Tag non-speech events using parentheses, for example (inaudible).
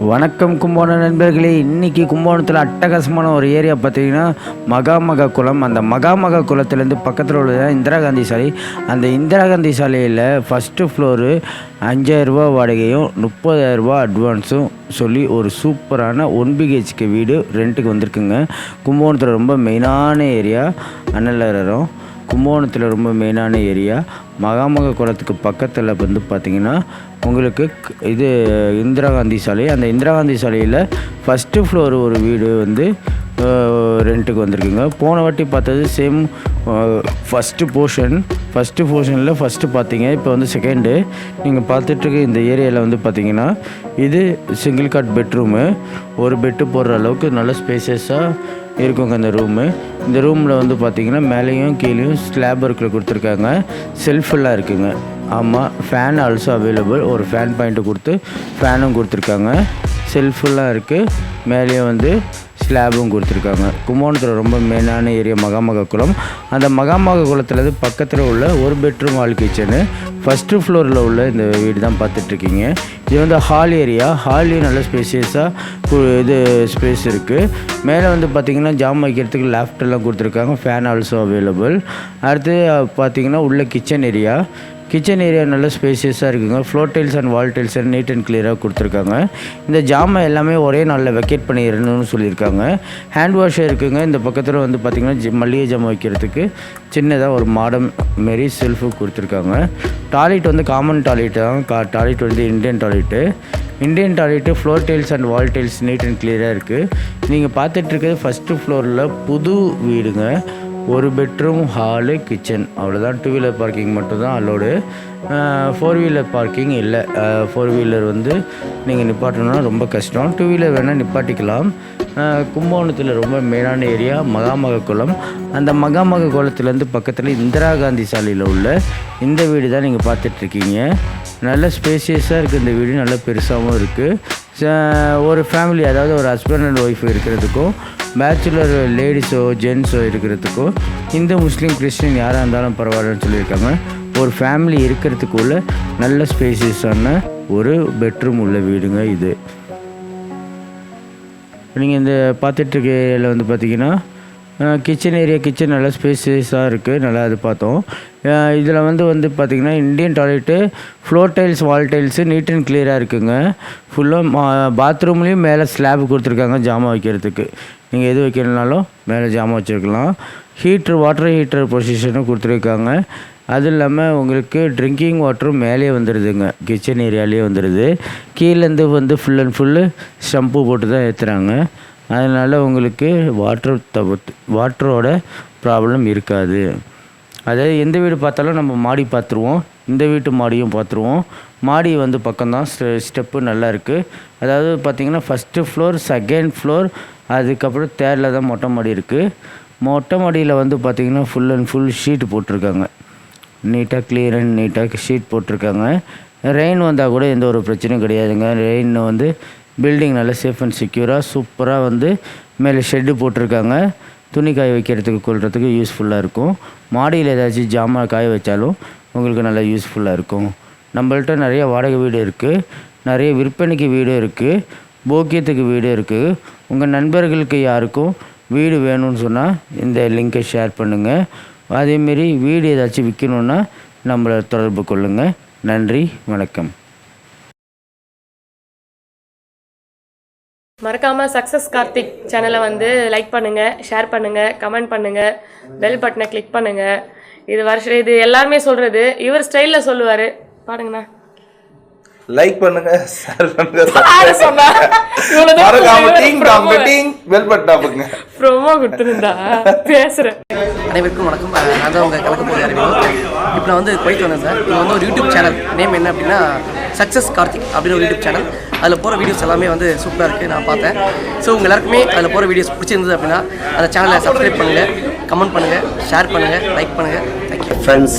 வணக்கம் கும்பகோணம் நண்பர்களே. இன்றைக்கி கும்பகோணத்தில் அட்டகாசமான ஒரு ஏரியா பார்த்தீங்கன்னா மகாமக குளம் அந்த மகாமக குளத்துலேருந்து பக்கத்தில் உள்ளது இந்திரா காந்தி சாலை. அந்த இந்திரா காந்தி சாலையில் ஃபஸ்ட்டு ஃப்ளோரு அஞ்சாயிரரூபா வாடகையும் முப்பதாயிரரூபா அட்வான்ஸும் சொல்லி ஒரு சூப்பரான ஒன் பிஹெச்கே வீடு ரெண்ட்டுக்கு வந்திருக்குங்க. கும்பகோணத்தில் ரொம்ப மெயினான ஏரியா அண்ணலரம் கும்பகோணத்தில் ரொம்ப மெயினான ஏரியா மகாமக குளத்துக்கு பக்கத்தில் வந்து பார்த்திங்கன்னா உங்களுக்கு இது இந்திரா காந்தி சாலை. அந்த இந்திரா காந்தி சாலையில் ஃபஸ்ட்டு ஃப்ளோர் ஒரு வீடு வந்து ரெண்ட்டுக்கு வந்திருக்குங்க. போன வாட்டி பார்த்தது சேம் ஃபஸ்ட்டு போர்ஷன் ஃபஸ்ட்டு போர்ஷனில் ஃபஸ்ட்டு பார்த்தீங்க இப்போ வந்து செகண்டு நீங்கள் பார்த்துட்ருக்க இந்த ஏரியாவில் வந்து பார்த்தீங்கன்னா இது சிங்கிள் காட் பெட்ரூமு ஒரு பெட்டு போடுற அளவுக்கு நல்ல ஸ்பேசியஸாக இருக்குங்க இந்த ரூமு இந்த ரூமில் வந்து பார்த்திங்கன்னா மேலேயும் கீழேயும் ஸ்லாப் ஒர்க்கில் கொடுத்துருக்காங்க. செல்ஃபெல்லாம் இருக்குங்க. ஆமாம் ஃபேன் ஆல்சோ அவைலபிள் ஒரு ஃபேன் பாயிண்ட்டு கொடுத்து ஃபேனும் கொடுத்துருக்காங்க. செல்ஃபெல்லாம் இருக்குது மேலேயும் வந்து ஸ்லாபும் கொடுத்துருக்காங்க. கும்போணத்தில் ரொம்ப மெயினான ஏரியா மகாமக குளம். அந்த மகாமக குளத்துலேருந்து பக்கத்தில் உள்ள ஒரு பெட்ரூம் ஹால் கிச்சனு ஃபஸ்ட்டு ஃப்ளோரில் உள்ள இந்த வீடு தான் பார்த்துட்ருக்கீங்க. இது வந்து ஹால் ஏரியா ஹால்லேயும் நல்ல ஸ்பேசியஸாக இது ஸ்பேஸ் இருக்குது மேலே வந்து பார்த்திங்கன்னா ஜாம் வைக்கிறதுக்கு லேஃப்டெல்லாம் கொடுத்துருக்காங்க. ஃபேன் ஆல்சோ அவைலபிள் அடுத்து பார்த்திங்கன்னா உள்ள கிச்சன் ஏரியா கிச்சன் ஏரியா நல்ல ஸ்பேசியஸாக இருக்குங்க. Floor tiles and wall tiles neat and கிளியராக கொடுத்துருக்காங்க. இந்த ஜாமை எல்லாமே ஒரே நாளில் வெக்கேட் பண்ணிடணும்னு சொல்லியிருக்காங்க. ஹேண்ட் வாஷ் இருக்குங்க. இந்த பக்கத்தில் வந்து பார்த்திங்கன்னா ஜி- மல்லிகை ஜாமை வைக்கிறதுக்கு சின்னதாக ஒரு மாடம் மாரி செல்ஃபு கொடுத்துருக்காங்க. டாய்லெட் வந்து காமன் டாய்லெட் தான். கா டாய்லெட் வந்து Indian toilet Indian toilet floor tiles and wall tiles neat and கிளியராக இருக்குது நீங்கள் பார்த்துட்டு இருக்கிறது ஃபஸ்ட்டு ஃப்ளோரில் புது வீடுங்க. ஒரு பெட்ரூம் ஹாலு கிச்சன் அவ்வளோதான் டூ வீலர் பார்க்கிங் மட்டும்தான் அலோடு ஃபோர் வீலர் பார்க்கிங் இல்லை. ஃபோர் வீலர் வந்து நீங்கள் நிப்பாட்டணும்னா ரொம்ப கஷ்டம். டூ வீலர் வேணால் நிப்பாட்டிக்கலாம். கும்பகோணத்தில் ரொம்ப மெயினான ஏரியா மகாமக குளம் அந்த மகாமக குளத்துலேருந்து பக்கத்தில் இந்திரா காந்தி சாலையில் உள்ள இந்த வீடு தான் நீங்கள் பார்த்துட்ருக்கீங்க நல்ல ஸ்பேசியஸாக இருக்குது இந்த வீடு. நல்ல பெருசாகவும் இருக்குது ஒரு ஃபேமிலி அதாவது ஒரு ஹஸ்பண்ட் அண்ட் ஒய்ஃப் இருக்கிறதுக்கும் பேச்சுலர் லேடிஸோ ஜென்ஸோ இருக்கிறதுக்கோ இந்து முஸ்லீம் கிறிஸ்டின் யாராக இருந்தாலும் பரவாயில்லன்னு சொல்லியிருக்காங்க. ஒரு ஃபேமிலி இருக்கிறதுக்குள்ள நல்ல ஸ்பேசியஸான ஒரு பெட்ரூம் உள்ள வீடுங்க இது. நீங்கள் இந்த பார்த்துட்ருக்கையில் வந்து பார்த்தீங்கன்னா கிச்சன் ஏரியா கிச்சன் நல்லா ஸ்பேசியஸாக இருக்குது நல்லா அது பார்த்தோம். இதில் வந்து வந்து பார்த்திங்கன்னா Indian toilet floor tiles wall tiles neat and கிளியராக இருக்குங்க. ஃபுல்லாக பாத்ரூம்லேயும் மேலே ஸ்லாப் கொடுத்துருக்காங்க ஜாமான் வைக்கிறதுக்கு. நீங்கள் எது வைக்கணுனாலும் மேலே ஜாமான் வச்சுருக்கலாம். ஹீட்ரு வாட்டர் ஹீட்டர் பொசிஷனும் கொடுத்துருக்காங்க. அது இல்லாமல் உங்களுக்கு ட்ரிங்கிங் வாட்டரும் மேலே வந்துடுதுங்க கிச்சன் ஏரியாலேயே வந்துடுது கீழேருந்து வந்து ஃபுல் அண்ட் ஃபுல்லு ஷம்பு போட்டு தான் ஏற்றுறாங்க அதனால் உங்களுக்கு வாட்டர் தவிர்த்து வாட்டரோட ப்ராப்ளம் இருக்காது. அதாவது எந்த வீடு பார்த்தாலும் நம்ம மாடி பார்த்துருவோம். இந்த வீட்டு மாடியும் பார்த்துருவோம். மாடி வந்து பக்கம்தான் ஸ்டெப்பு நல்லா இருக்குது அதாவது பார்த்திங்கன்னா ஃபஸ்ட்டு ஃப்ளோர் செகண்ட் ஃப்ளோர் அதுக்கப்புறம் தேர்டில் தான் மொட்டை மாடி இருக்குது மொட்டை மாடியில் வந்து பார்த்திங்கன்னா ஃபுல் அண்ட் ஃபுல் ஷீட் போட்டிருக்காங்க. நீட்டாக கிளியர் அண்ட் நீட்டாக ஷீட் போட்டிருக்காங்க. ரெயின் வந்தால் கூட எந்த ஒரு பிரச்சனையும் கிடையாதுங்க. ரெயின் வந்து பில்டிங் நல்லா சேஃப் அண்ட் செக்யூராக சூப்பராக வந்து மேலே ஷெட்டு போட்டிருக்காங்க. துணி காய வைக்கிறதுக்கு கொள்றதுக்கு யூஸ்ஃபுல்லாக இருக்கும். மாடியில் ஏதாச்சும் ஜாமான் காய வச்சாலும் உங்களுக்கு நல்லா யூஸ்ஃபுல்லாக இருக்கும். நம்மள்ட்ட நிறைய வாடகை வீடு இருக்குது நிறைய விற்பனைக்கு வீடு இருக்குது போக்கியத்துக்கு வீடு இருக்குது உங்கள் நண்பர்களுக்கு யாருக்கும் வீடு வேணும்னு சொன்னால் இந்த லிங்கை ஷேர் பண்ணுங்கள் அதேமாரி வீடு ஏதாச்சும் விற்கணுன்னா நம்மளை தொடர்பு கொள்ளுங்கள் நன்றி வணக்கம். மறக்காம சக்ஸஸ் கார்த்திக் சேனலை வந்து லைக் பண்ணுங்க ஷேர் பண்ணுங்க கமெண்ட் பண்ணுங்க பெல் பட்டனை கிளிக் பண்ணுங்க. இது வருஷம் இது எல்லாருமே சொல்றது இவர் ஸ்டைல்ல சொல்லுவாரு. பாருங்கண்ணா. லைக் பண்ணுங்க ஷேர் பண்ணுங்க (laughs) ப்ரோமோ கொடுத்துருந்தா பேசுறேன். அனைவருக்கும் வணக்கம். நான் தான் உங்கள் கலக்க போகிற அறிவு இப்போ நான் வந்து குவைத் வந்தேன் சார். இது வந்து ஒரு யூடியூப் சேனல் நேம் என்ன அப்படின்னா சக்ஸஸ் கார்த்திக் அப்படின்னு ஒரு யூடியூப் சேனல் அதில் போகிற வீடியோஸ் எல்லாமே வந்து சூப்பராக இருக்குது நான் பார்த்தேன். ஸோ உங்கள் எல்லாருக்குமே அதில் போகிற வீடியோஸ் பிடிச்சிருந்தது அப்படின்னா அந்த சேனலை சப்ஸ்கிரைப் பண்ணுங்கள் கமெண்ட் பண்ணுங்கள் ஷேர் பண்ணுங்கள் லைக் பண்ணுங்கள் தேங்க்யூ ஃப்ரெண்ட்ஸ்